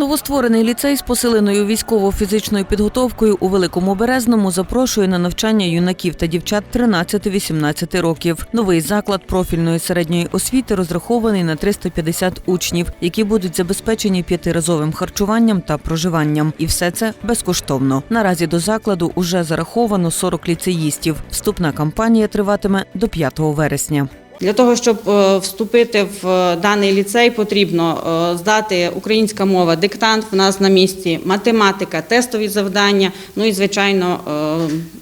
Новостворений ліцей з посиленою військово-фізичною підготовкою у Великому Березному запрошує на навчання юнаків та дівчат 13-18 років. Новий заклад профільної середньої освіти розрахований на 350 учнів, які будуть забезпечені п'ятиразовим харчуванням та проживанням. І все це безкоштовно. Наразі до закладу уже зараховано 40 ліцеїстів. Вступна кампанія триватиме до 5 вересня. Для того, щоб е, вступити в е, даний ліцей, потрібно е, здати українська мова, диктант в нас на місці, математика, тестові завдання, ну і звичайно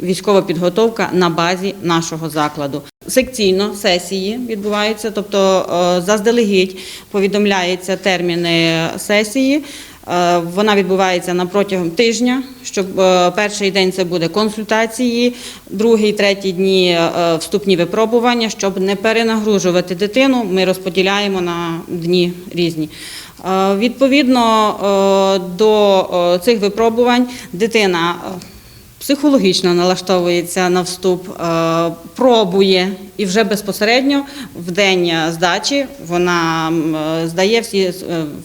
військова підготовка на базі нашого закладу. Секційно сесії відбуваються, тобто заздалегідь повідомляються терміни сесії. Е, Вона відбувається на протягом тижня. Щоб е, перший день це буде консультації, другий, третій дні е, вступні випробування. Щоб не перенагружувати дитину, ми розподіляємо на дні різні. Відповідно до цих випробувань дитина. Психологічно налаштовується на вступ, е, пробує і вже безпосередньо в день здачі вона здає всі е,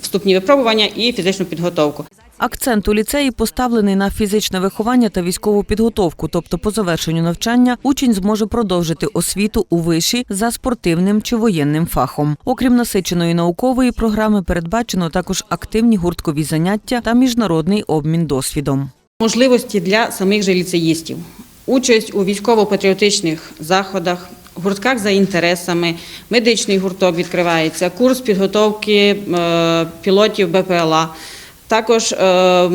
вступні випробування і фізичну підготовку. Акцент у ліцеї поставлений на фізичне виховання та військову підготовку, тобто по завершенню навчання учень зможе продовжити освіту у виші за спортивним чи воєнним фахом. Окрім насиченої наукової програми, передбачено також активні гурткові заняття та міжнародний обмін досвідом. Можливості для самих же ліцеїстів. Участь у військово-патріотичних заходах, гуртках за інтересами, медичний гурток відкривається, курс підготовки е, пілотів БПЛА. Також е,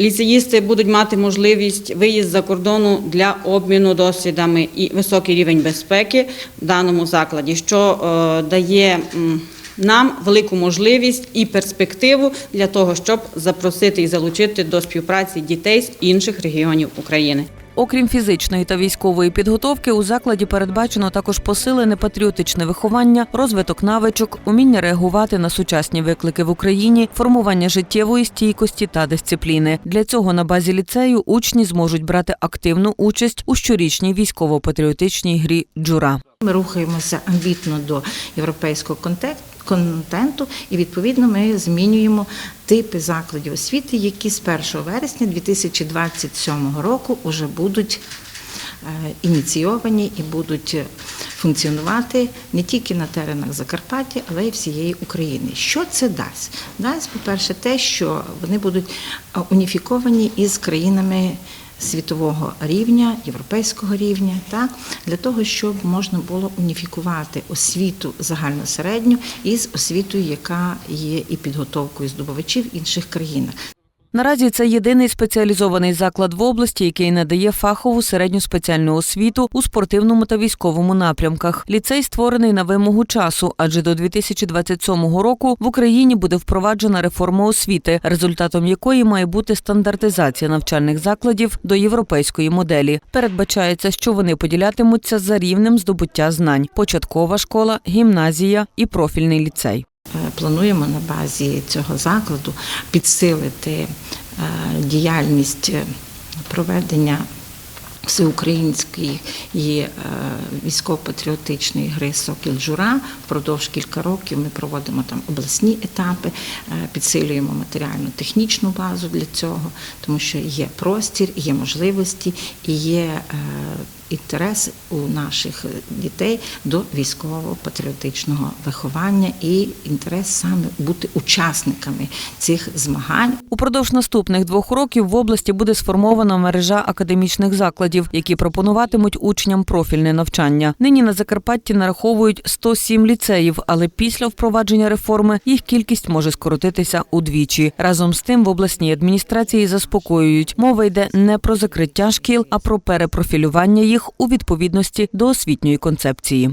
ліцеїсти будуть мати можливість виїзд за кордону для обміну досвідами і високий рівень безпеки в даному закладі, що е, дає нам велику можливість і перспективу для того, щоб запросити і залучити до співпраці дітей з інших регіонів України. Окрім фізичної та військової підготовки, у закладі передбачено також посилене патріотичне виховання, розвиток навичок, уміння реагувати на сучасні виклики в Україні, формування життєвої стійкості та дисципліни. Для цього на базі ліцею учні зможуть брати активну участь у щорічній військово-патріотичній грі Джура. Ми рухаємося амбітно до європейського контек- контенту, і відповідно ми змінюємо типи закладів освіти, які з 1 вересня 2027 року вже будуть е, ініційовані і будуть функціонувати не тільки на теренах Закарпаття, але й всієї України. Що це дасть? Дасть, по-перше, те, що вони будуть е, уніфіковані із країнами світового рівня, європейського рівня, так для того, щоб можна було уніфікувати освіту загальносередню із освітою, яка є і підготовкою здобувачів інших країнах. Наразі це єдиний спеціалізований заклад в області, який надає фахову середню спеціальну освіту у спортивному та військовому напрямках. Ліцей створений на вимогу часу, адже до 2027 року в Україні буде впроваджена реформа освіти, результатом якої має бути стандартизація навчальних закладів до європейської моделі. Передбачається, що вони поділятимуться за рівнем здобуття знань: початкова школа, гімназія і профільний ліцей. Е, Плануємо на базі цього закладу підсилити е, діяльність е, проведення всеукраїнської і е, військово-патріотичної гри Сокіл Джура. Впродовж кілька років ми проводимо там обласні етапи, е, підсилюємо матеріально-технічну базу для цього, тому що є простір, є можливості і є е, інтерес у наших дітей до військово-патріотичного виховання і інтерес саме бути учасниками цих змагань. Упродовж наступних двох років в області буде сформована мережа академічних закладів, які пропонуватимуть учням профільне навчання. Нині на Закарпатті нараховують 107 ліцеїв, але після впровадження реформи їх кількість може скоротитися удвічі. Разом з тим в обласній адміністрації заспокоюють, мова йде не про закриття шкіл, а про перепрофілювання їх у відповідності до освітньої концепції.